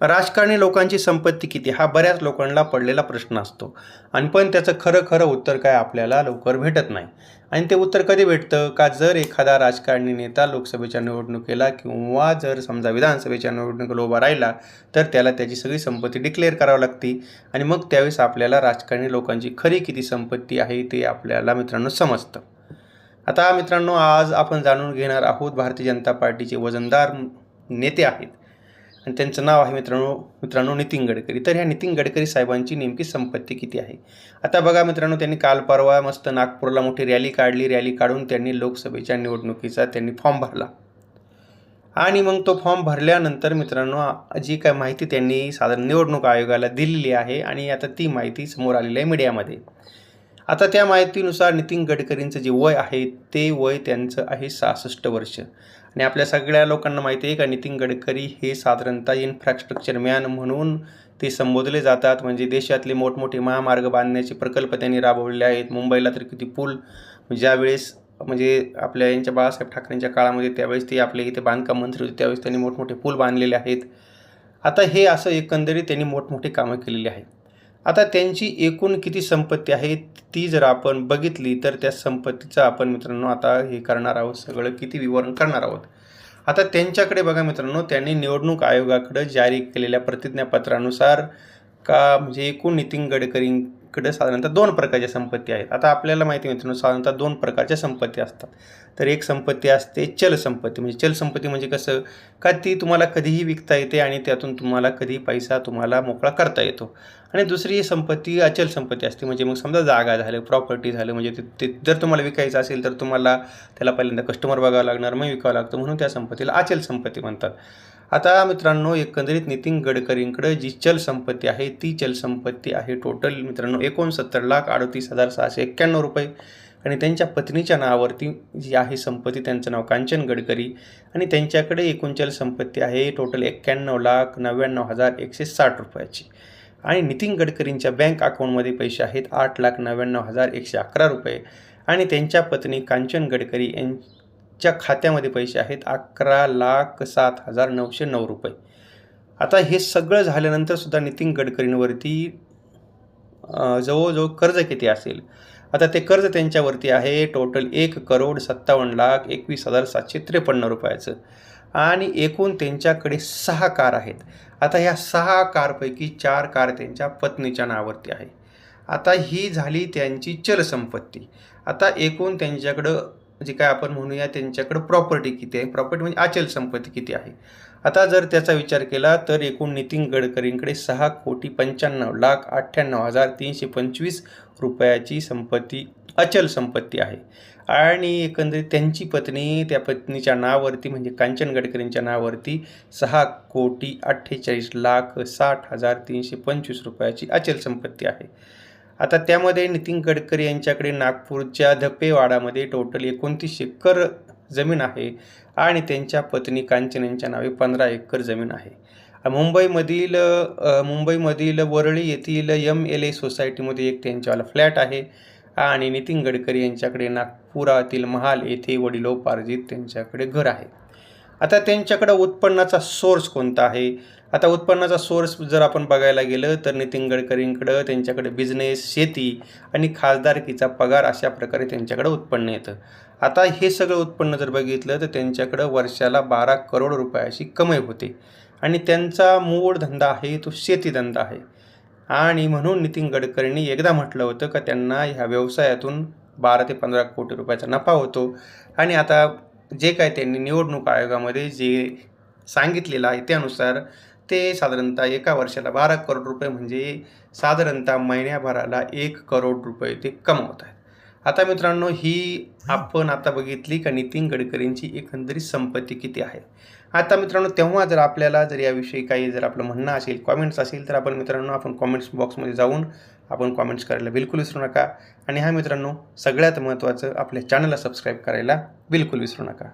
राजकारणी लोकांची संपत्ती किती? हा बऱ्याच लोकांना पडलेला प्रश्न असतो. आणि पण त्याचं खरं खरं उत्तर काय आपल्याला लवकर भेटत नाही. आणि ते उत्तर कधी भेटतं? का जर एखादा राजकारणी नेता लोकसभेच्या निवडणुकीला किंवा जर समजा विधानसभेच्या निवडणुकीला उभा राहिला तर त्याला त्याची सगळी संपत्ती डिक्लेअर करावी लागते. आणि मग त्यावेळेस आपल्याला राजकारणी लोकांची खरी किती संपत्ती आहे ते आपल्याला मित्रांनो समजतं. आता मित्रांनो आज आपण जाणून घेणार आहोत भारतीय जनता पार्टीचे वजनदार नेते आहेत. आणि त्यांचं नाव आहे मित्रांनो मित्रांनो नितीन गडकरी. तर ह्या नितीन गडकरी साहेबांची नेमकी संपत्ती किती आहे? आता बघा मित्रांनो त्यांनी काल परवा मस्त नागपूरला मोठी रॅली काढली. रॅली काढून त्यांनी लोकसभेच्या निवडणुकीचा त्यांनी फॉर्म भरला. आणि मग तो फॉर्म भरल्यानंतर मित्रांनो जी काय माहिती त्यांनी साधारण निवडणूक आयोगाला दिलेली आहे आणि आता ती माहिती समोर आलेली आहे मीडियामध्ये. आता त्या माहितीनुसार नितीन गडकरींचं जे वय आहे ते वय त्यांचं आहे सहासष्ट वर्ष. आणि आपल्या सगळ्या लोकांना माहिती आहे का नितीन गडकरी हे साधारणतः इन्फ्रास्ट्रक्चर मॅन म्हणून ते संबोधले जातात. म्हणजे देशातले मोठमोठे महामार्ग बांधण्याचे प्रकल्प त्यांनी राबवलेले आहेत. मुंबईला तर किती पूल ज्यावेळेस म्हणजे आपल्या यांच्या बाळासाहेब ठाकरेंच्या काळामध्ये त्यावेळेस ते आपले इथे बांधकाम मंत्री होते त्यावेळेस त्यांनी मोठमोठे पूल बांधलेले आहेत. आता हे असं एकंदरीत त्यांनी मोठमोठी कामं केलेली आहेत. आता त्यांची एकूण किती संपत्ती आहे ती जर आपण बघितली तर त्या संपत्तीचं आपण मित्रांनो आता हे करणार आहोत सगळं किती विवरण करणार आहोत. आता त्यांच्याकडे बघा मित्रांनो त्यांनी निवडणूक आयोगाकडं जारी केलेल्या प्रतिज्ञापत्रानुसार का म्हणजे एकूण नितीन गडकरींकडे साधारणतः दोन प्रकारच्या संपत्ती आहेत. आता आपल्याला माहिती मित्रांनो साधारणतः दोन प्रकारच्या संपत्ती असतात. तर एक संपत्ती असते चल संपत्ती. म्हणजे चल संपत्ती म्हणजे कसं? का ती तुम्हाला कधीही विकता येते आणि त्यातून तुम्हाला कधी पैसा तुम्हाला मोकळा करता येतो. आणि दुसरी संपत्ती अचल संपत्ती असते. म्हणजे मग समजा जागा झालं प्रॉपर्टी झालं म्हणजे ते ते जर तुम्हाला विकायचं असेल तर तुम्हाला त्याला पहिल्यांदा कस्टमर बघावं लागणार मग विकावं लागतं. म्हणून त्या संपत्तीला अचल संपत्ती म्हणतात. आता मित्रांनो एकंदरीत नितीन गडकरींकडे जी चल संपत्ती आहे ती चल संपत्ती आहे टोटल मित्रांनो एकोणसत्तर लाख अडतीस हजार सहाशे एक्क्याण्णव रुपये. आणि त्यांच्या पत्नीच्या नावावरती जी आहे संपत्ती त्यांचं नाव कांचन गडकरी. आणि त्यांच्याकडे एकूण चल संपत्ती आहे टोटल एक्क्याण्णव लाख नव्याण्णव हजार एकशे साठ रुपयाची. आणि नितीन गडकरींच्या बँक अकाउंटमध्ये पैसे आहेत आठ लाख नव्याण्णव हजार एकशे अकरा रुपये. आणि त्यांच्या पत्नी कांचन गडकरी यां च्या खात्यामध्ये पैसे आहेत अकरा लाख सात हजार नऊशे नऊ रुपये. आता हे सगळं झाल्यानंतर सुद्धा नितीन गडकरींवरती जवळजवळ कर्ज किती असेल? आता ते कर्ज त्यांच्यावरती आहे. टोटल एक करोड सत्तावन्न लाख एकवीस हजार सातशे त्रेपन्न रुपयाचं. आणि एकूण त्यांच्याकडे सहा कार आहेत. आता ह्या सहा कारपैकी चार कार त्यांच्या पत्नीच्या नावावरती आहे. आता ही झाली त्यांची चलसंपत्ती. आता एकूण त्यांच्याकडं जे काय आपण म्हणूया त्यांच्याकडं प्रॉपर्टी किती आहे? प्रॉपर्टी म्हणजे अचल संपत्ती किती आहे? आता जर त्याचा विचार केला तर एकूण नितीन गडकरींकडे सहा कोटी पंच्याण्णव लाख अठ्ठ्याण्णव हजार तीनशे पंचवीस रुपयाची संपत्ती अचल संपत्ती आहे. आणि एकंदरीत त्यांची पत्नी त्या पत्नीच्या नावावरती म्हणजे कांचन गडकरींच्या नावावरती सहा कोटी अठ्ठेचाळीस लाख साठ हजार तीनशे पंचवीस रुपयाची अचल संपत्ती आहे. आता त्यामध्ये नितीन गडकरी यांच्याकडे नागपूरच्या धपेवाडामध्ये टोटल एकोणतीस एकर जमीन आहे आणि त्यांच्या पत्नी कांचन यांच्या नावे पंधरा एकर जमीन आहे. मुंबईमधील मुंबईमधील वरळी येथील एम एल ए सोसायटीमध्ये एक त्यांच्यावाला फ्लॅट आहे आणि नितीन गडकरी यांच्याकडे नागपुरातील महाल येथे वडिलोपार्जित त्यांच्याकडे घर आहे. आता त्यांच्याकडं उत्पन्नाचा सोर्स कोणता आहे? आता उत्पन्नाचा सोर्स जर आपण बघायला गेलं तर नितीन गडकरींकडं त्यांच्याकडे बिझनेस शेती आणि खासदारकीचा पगार अशा प्रकारे त्यांच्याकडं उत्पन्न येतं. आता हे सगळं उत्पन्न जर बघितलं तर त्यांच्याकडं वर्षाला बारा करोड रुपयाची कमाई होते. आणि त्यांचा मूळ धंदा आहे तो शेतीधंदा आहे. आणि म्हणून नितीन गडकरींनी एकदा म्हटलं होतं का त्यांना ह्या व्यवसायातून बारा ते पंधरा कोटी रुपयाचा नफा होतो. आणि आता जे काय त्यांनी निवडणूक आयोगामध्ये जे सांगितलेलं आहे त्यानुसार ते साधारणतः एका वर्षाला बारा करोड रुपये म्हणजे साधारणतः महिन्याभराला एक करोड रुपये ते कमवत आहेत. आता मित्रांनो ही आपण आता बघितली का नितीन गडकरींची एकंदरीत संपत्ती किती आहे? आता मित्रांनो तेव्हा जर आपल्याला जर याविषयी काही जर आपलं म्हणणं असेल कॉमेंट्स असेल तर आपण मित्रांनो आपण कॉमेंट्स बॉक्समध्ये जाऊन आपण कॉमेंट्स करायला बिलकुल विसरू नका. आणि हा मित्रांनो सगळ्यात महत्त्वाचं आपल्या चॅनलला सबस्क्राईब करायला बिलकुल विसरू नका.